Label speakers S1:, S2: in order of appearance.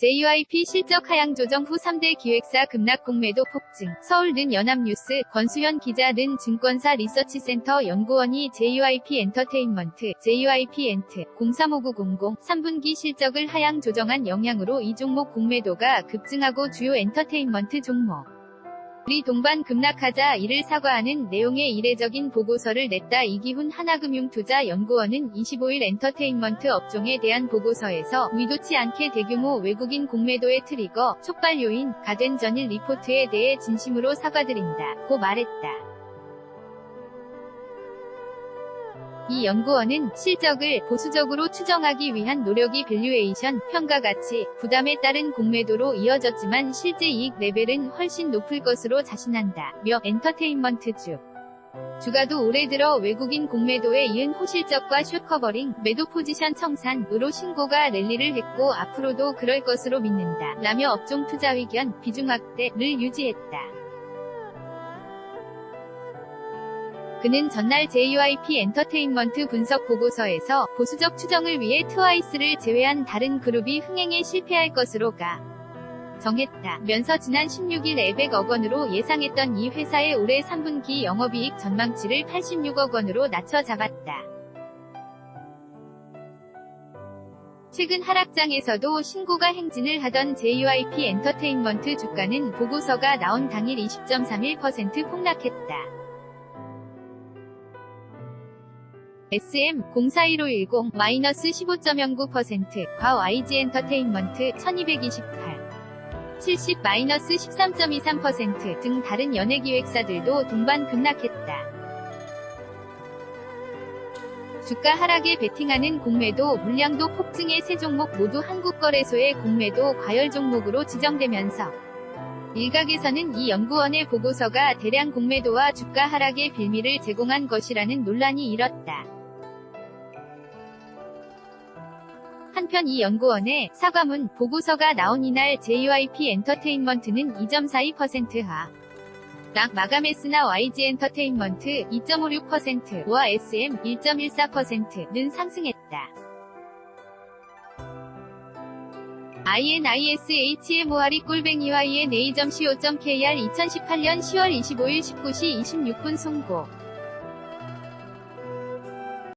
S1: JYP 실적 하향 조정 후 3대 기획사 급락 공매도 폭증. 서울는 연합뉴스, 권수현 기자 는 증권사 리서치센터 연구원이 JYP 엔터테인먼트, JYP 엔트, 035900, 3분기 실적을 하향 조정한 영향으로 이 종목 공매도가 급증하고 주요 엔터테인먼트 종목. 리 동반 급락하자 이를 사과하는 내용의 이례적인 보고서를 냈다. 이기훈 하나금융투자연구원은 25일 엔터테인먼트 업종에 대한 보고서에서 의도치 않게 대규모 외국인 공매도의 트리거, 촉발 요인 가 된 전일 리포트에 대해 진심으로 사과드린다. 고 말했다. 이 연구원은 실적을 보수적으로 추정하기 위한 노력이 밸류에이션, 평가 가치, 부담에 따른 공매도로 이어졌지만 실제 이익 레벨은 훨씬 높을 것으로 자신한다. 며 엔터테인먼트주. 주가도 올해 들어 외국인 공매도에 이은 호실적과 숏커버링, 매도 포지션 청산으로 신고가 랠리를 했고 앞으로도 그럴 것으로 믿는다. 라며 업종 투자 의견, 비중 확대를 유지했다. 그는 전날 JYP 엔터테인먼트 분석 보고서에서 보수적 추정을 위해 트와이스를 제외한 다른 그룹이 흥행에 실패할 것으로 가 정했다. 면서 지난 16일 400억 원으로 예상했던 이 회사의 올해 3분기 영업이익 전망치를 86억 원으로 낮춰 잡았다. 최근 하락장에서도 신고가 행진을 하던 JYP 엔터테인먼트 주가는 보고서가 나온 당일 20.31% 폭락했다. SM041510-15.09%, 과 YG 엔터테인먼트 1228. 70-13.23%등 다른 연예기획사들도 동반 급락했다. 주가 하락에 베팅하는 공매도 물량도 폭증의 세 종목 모두 한국거래소의 공매도 과열 종목으로 지정되면서 일각에서는 이 연구원의 보고서가 대량 공매도와 주가 하락의 빌미를 제공한 것이라는 논란이 일었다. 한편 이 연구원의 사과문 보고서가 나온 이날 JYP 엔터테인먼트는 2.42% 하. 락 마감했으나 YG 엔터테인먼트 2.56%와 SM 1.14%는 상승했다. INISHMOR이 꼴뱅이와 INA.co.kr 2018년 10월 25일 19시 26분 송고